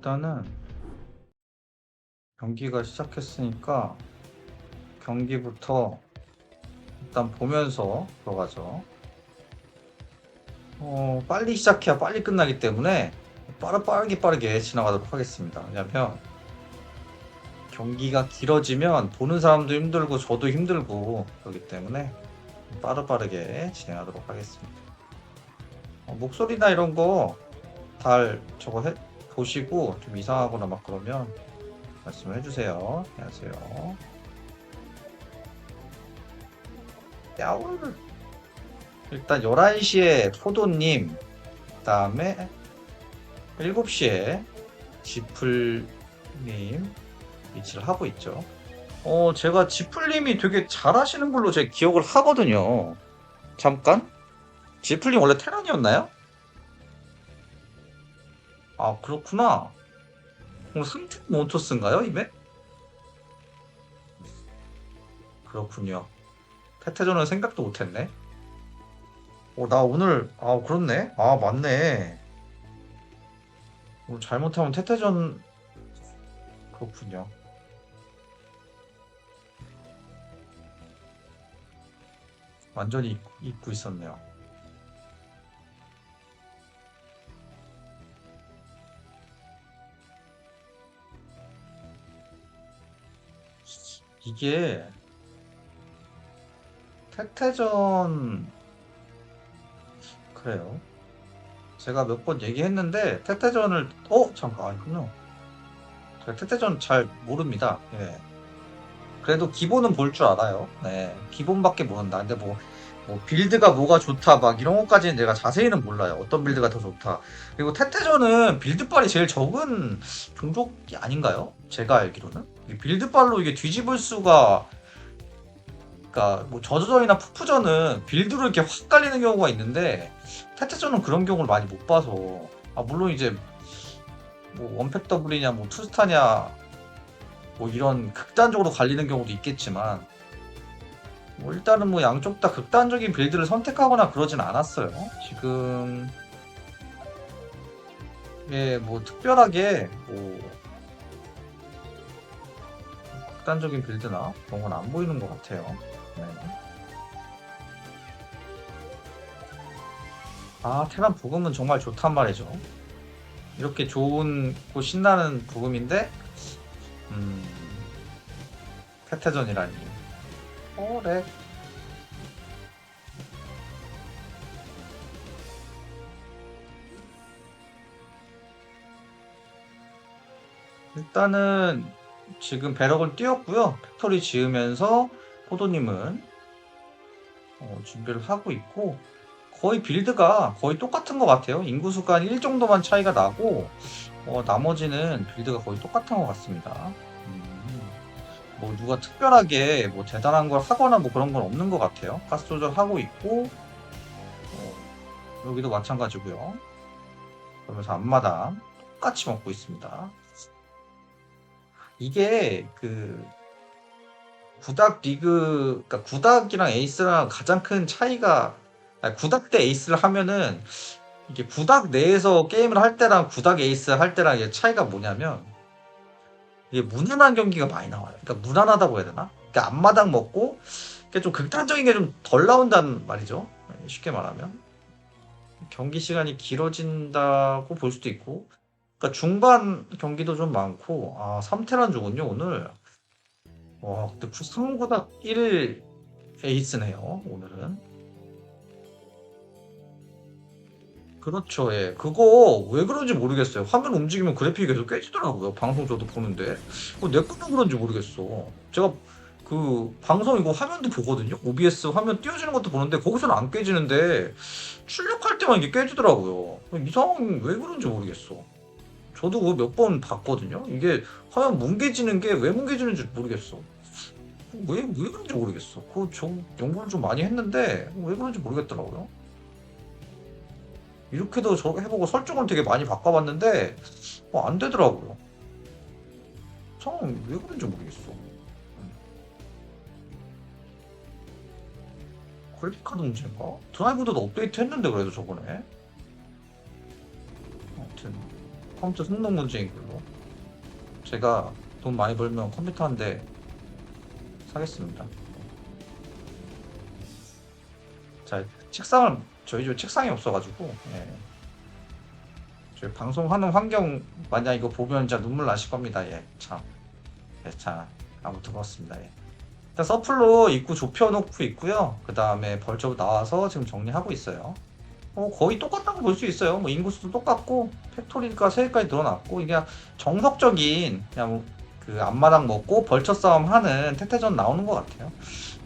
일단은 경기가 시작했으니까 경기부터 일단 보면서 들어가죠. 어, 빨리 시작해야 빨리 끝나기 때문에 빠르, 빠르게 빠르게 지나가도록 하겠습니다. 왜냐면 경기가 길어지면 보는 사람도 힘들고 저도 힘들고 그렇기 때문에 빠르 빠르게 진행하도록 하겠습니다. 어, 목소리나 이런 거 잘 저거 해, 보시고 좀 이상하거나 막 그러면 말씀을 해주세요. 안녕하세요. 야울 일단 11시에 포도님 그 다음에 7시에 지플님 위치를 하고 있죠. 어, 제가 지플님이 되게 잘하시는 걸로 제 기억을 하거든요. 잠깐? 지플님 원래 테란이었나요? 아, 그렇구나. 어, 승택 몬토스인가요, 이메? 그렇군요. 태태전은 생각도 못했네. 어, 나 오늘, 아, 그렇네. 아, 맞네. 오늘 잘못하면 태태전, 그렇군요. 완전히 잊- 잊고 있었네요. 이게 태태전 그래요. 제가 몇 번 얘기했는데 태태전을 어 잠깐 아니군요. 제가 태태전 잘 모릅니다. 예. 그래도 기본은 볼 줄 알아요. 네, 기본밖에 모른다. 근데 뭐, 뭐 빌드가 뭐가 좋다 막 이런 것까지는 내가 자세히는 몰라요. 어떤 빌드가 더 좋다. 그리고 태태전은 빌드빨이 제일 적은 종족이 아닌가요? 제가 알기로는 이 빌드빨로 이게 뒤집을 수가 그러니까 뭐 저저전이나 푸푸전은 빌드로 이렇게 확 갈리는 경우가 있는데 태태전은 그런 경우를 많이 못 봐서 아 물론 이제 뭐 원팩 더블이냐 뭐 투스타냐 뭐 이런 극단적으로 갈리는 경우도 있겠지만 뭐 일단은 뭐 양쪽 다 극단적인 빌드를 선택하거나 그러진 않았어요. 지금 예, 뭐 특별하게 뭐 극단적인 빌드나 그런 건 안 보이는 것 같아요. 네. 아, 테란 부금은 정말 좋단 말이죠. 이렇게 좋은 고 신나는 부금인데 음, 태태전이라니. 어, 렉. 일단은 지금 배럭을 띄웠고요. 팩토리 지으면서 포도님은 어, 준비를 하고 있고 거의 빌드가 거의 똑같은 것 같아요. 인구수가 한 1 정도만 차이가 나고 어, 나머지는 빌드가 거의 똑같은 것 같습니다. 음, 뭐 누가 특별하게 뭐 대단한 걸 하거나 뭐 그런 건 없는 것 같아요. 가스 조절하고 있고 어, 여기도 마찬가지고요. 그러면서 앞마당 똑같이 먹고 있습니다. 이게 그 구닥 리그 그러니까 구닥이랑 에이스랑 가장 큰 차이가 아니, 구닥 대 에이스를 하면은 이게 구닥 내에서 게임을 할 때랑 구닥 에이스 할 때랑 이게 차이가 뭐냐면 이게 무난한 경기가 많이 나와요. 그러니까 무난하다고 해야 되나? 그러니까 앞마당 먹고 그러니까 좀 극단적인 게 좀 덜 나온다는 말이죠. 쉽게 말하면 경기 시간이 길어진다고 볼 수도 있고 그러니까 중반 경기도 좀 많고 아 3테란 주군요 오늘. 와 근데 구상보다 1 에이스네요 오늘은. 그렇죠 예. 그거 왜 그런지 모르겠어요. 화면 움직이면 그래픽이 계속 깨지더라고요 방송 저도 보는데. 내 거는 그런지 모르겠어. 제가 그 방송 이거 화면도 보거든요? OBS 화면 띄워지는 것도 보는데 거기서는 안 깨지는데 출력할 때만 이게 깨지더라고요. 이상 왜 그런지 모르겠어 저도 그거 몇 번 봤거든요. 이게 화면 뭉개지는 게 왜 뭉개지는지 모르겠어. 왜, 왜 그런지 모르겠어. 그거 좀 연구를 좀 많이 했는데 왜 그런지 모르겠더라고요. 이렇게도 저렇게 해보고 설정을 되게 많이 바꿔봤는데 어, 안 되더라고요. 참 왜 그런지 모르겠어. 그래픽카드 문제인가? 드라이브도 업데이트 했는데 그래도 저번에 아무튼 컴퓨터 성능 문제인 걸로. 제가 돈 많이 벌면 컴퓨터 한 대 사겠습니다. 자, 책상을 저희 집에 책상이 없어가지고 예. 저희 방송하는 환경 만약 이거 보면 진짜 눈물 나실 겁니다. 예, 참. 예, 참. 아무튼 그렇습니다. 예. 일단 서플로 입구 좁혀놓고 있고요. 그 다음에 벌점 나와서 지금 정리하고 있어요. 어, 거의 똑같다고 볼 수 있어요. 뭐 인구수도 똑같고 팩토리가 3개까지 늘어났고 이게 정석적인 그냥 그 앞마당 먹고 벌처 싸움 하는 태태전 나오는 것 같아요.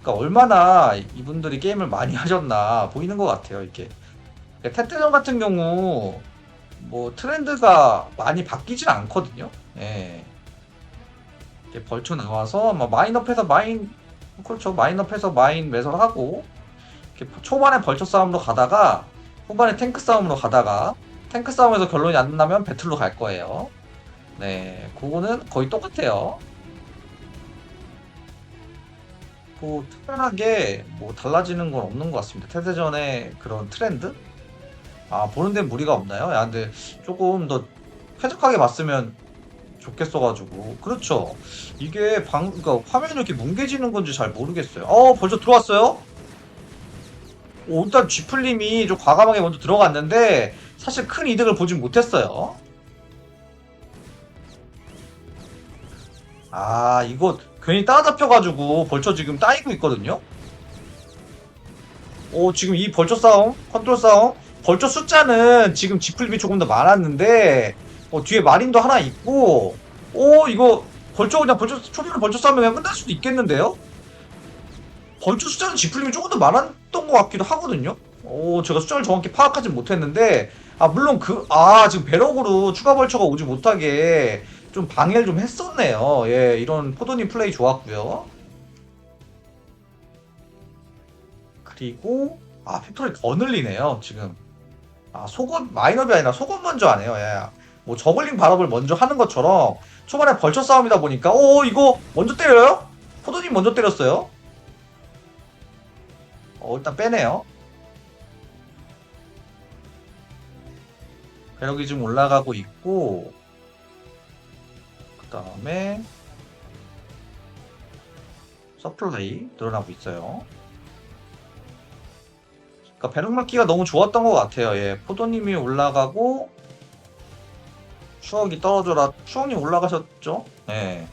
그러니까 얼마나 이분들이 게임을 많이 하셨나 보이는 것 같아요. 이게 그러니까 태태전 같은 경우 뭐 트렌드가 많이 바뀌진 않거든요. 예. 이렇게 벌쳐 나와서 뭐 마인업해서 마인 그렇죠 마인업해서 마인 매설하고 초반에 벌쳐 싸움으로 가다가 후반에 탱크 싸움으로 가다가 탱크 싸움에서 결론이 안 나면 배틀로 갈 거예요. 네, 그거는 거의 똑같아요. 뭐 특별하게 뭐 달라지는 건 없는 것 같습니다. 태세전의 그런 트렌드? 아 보는 데 무리가 없나요? 야 근데 조금 더 쾌적하게 봤으면 좋겠어가지고 그렇죠. 이게 방 그러니까 화면이 이렇게 뭉개지는 건지 잘 모르겠어요. 어 벌써 들어왔어요? 오, 일단 쥐플님이 좀 과감하게 먼저 들어갔는데 사실 큰 이득을 보진 못했어요. 아 이거 괜히 따라잡혀가지고 벌써 지금 따이고 있거든요. 오 지금 이 벌써 싸움 컨트롤 싸움 벌써 숫자는 지금 쥐플립이 조금 더 많았는데 어, 뒤에 마린도 하나 있고 오 이거 벌써 그냥 벌써 초비로 벌써 싸우면 그냥 끝날 수도 있겠는데요? 벌써 숫자는 쥐플림이 조금 더 많았 던 것 같기도 하거든요. 오, 제가 숫자를 정확히 파악하진 못했는데, 아, 물론 그, 아, 지금 배럭으로 추가 벌처가 오지 못하게 좀 방해를 좀 했었네요. 예, 이런 포도님 플레이 좋았고요. 그리고, 아, 팩토리 더 늘리네요, 지금. 아, 속업, 마이너비 아니라 속업 먼저 하네요, 예. 뭐, 저글링 발업을 먼저 하는 것처럼, 초반에 벌처 싸움이다 보니까, 오, 이거 먼저 때려요? 포도님 먼저 때렸어요? 어, 일단 빼네요. 배럭이 좀 올라가고 있고, 그 다음에, 서플라이 늘어나고 있어요. 그러니까 배럭 맞기가 너무 좋았던 것 같아요. 예, 포도님이 올라가고, 추억이 떨어져라. 추억님 올라가셨죠? 예.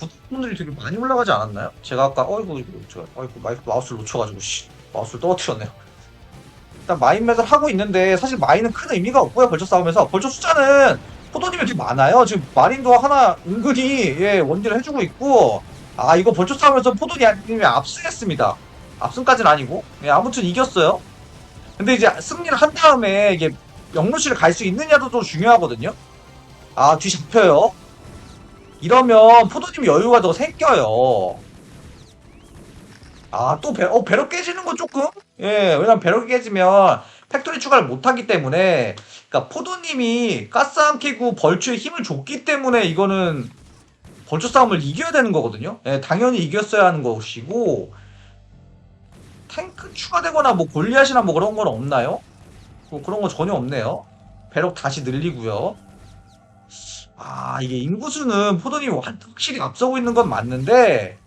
구독분들이 되게 많이 올라가지 않았나요? 제가 아까 어이구 이거 저 어이구 마이크 마우스를 놓쳐가지고 씨 마우스를 떨어뜨렸네요. 일단 마인 매설 하고 있는데 사실 마인은 큰 의미가 없고요 벌처 싸움에서 벌처 숫자는 포도님이 되게 많아요. 지금 마린도 하나 은근히 예 원딜을 해주고 있고 아 이거 벌처 싸움에서 포도님이 압승했습니다. 압승까지는 아니고 예 아무튼 이겼어요. 근데 이제 승리를 한 다음에 이게 영루시를 갈수 있느냐도 좀 중요하거든요. 아 뒤 잡혀요. 이러면 포도님 여유가 더 생겨요. 아, 또 배, 어, 배럭 깨지는 건 조금? 예, 왜냐면 배럭이 깨지면 팩토리 추가를 못하기 때문에, 그니까 포도님이 가스 안 캐고 벌초에 힘을 줬기 때문에 이거는 벌초 싸움을 이겨야 되는 거거든요. 예, 당연히 이겼어야 하는 것이고, 탱크 추가되거나 뭐 골리앗이나 뭐 그런 건 없나요? 뭐 그런 거 전혀 없네요. 배럭 다시 늘리고요. 아 이게 인구수는 포도님이 완- 확실히 앞서고 있는 건 맞는데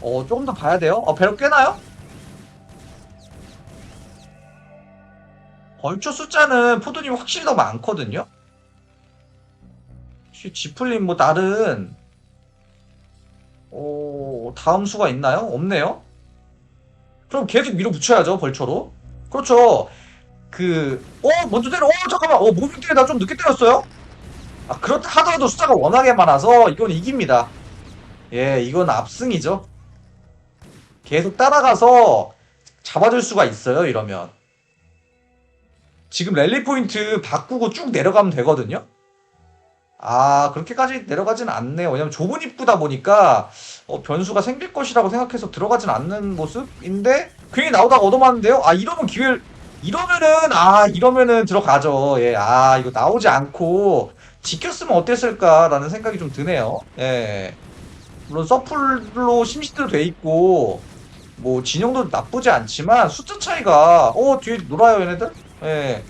어 조금 더 봐야 돼요. 어 배럭 깨나요? 벌초 숫자는 포도님이 확실히 더 많거든요. 혹시 지플린 뭐 다른 어 다음 수가 있나요? 없네요. 그럼 계속 밀어붙여야죠 벌초로. 그렇죠. 그, 어, 먼저 때려, 어, 잠깐만, 어, 무빙 때려, 나좀 늦게 때렸어요? 아, 그렇다 하더라도 숫자가 워낙에 많아서, 이건 이깁니다. 예, 이건 압승이죠. 계속 따라가서 잡아줄 수가 있어요, 이러면. 지금 랠리 포인트 바꾸고 쭉 내려가면 되거든요? 아, 그렇게까지 내려가진 않네요. 왜냐면 좁은 입구다 보니까, 어, 변수가 생길 것이라고 생각해서 들어가진 않는 모습인데, 괜히 나오다가 얻어맞는데요? 아, 이러면 기회를, 이러면은 아 이러면은 들어가죠. 예, 아 이거 나오지 않고 지켰으면 어땠을까라는 생각이 좀 드네요. 예, 물론 서플로 심시들 돼 있고 뭐 진영도 나쁘지 않지만 숫자 차이가 어 뒤에 놀아요 얘네들. 예,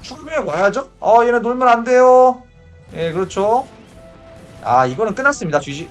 죽음에 와야죠. 어, 얘네 놀면 안 돼요. 예, 그렇죠. 아, 이거는 끝났습니다. GG.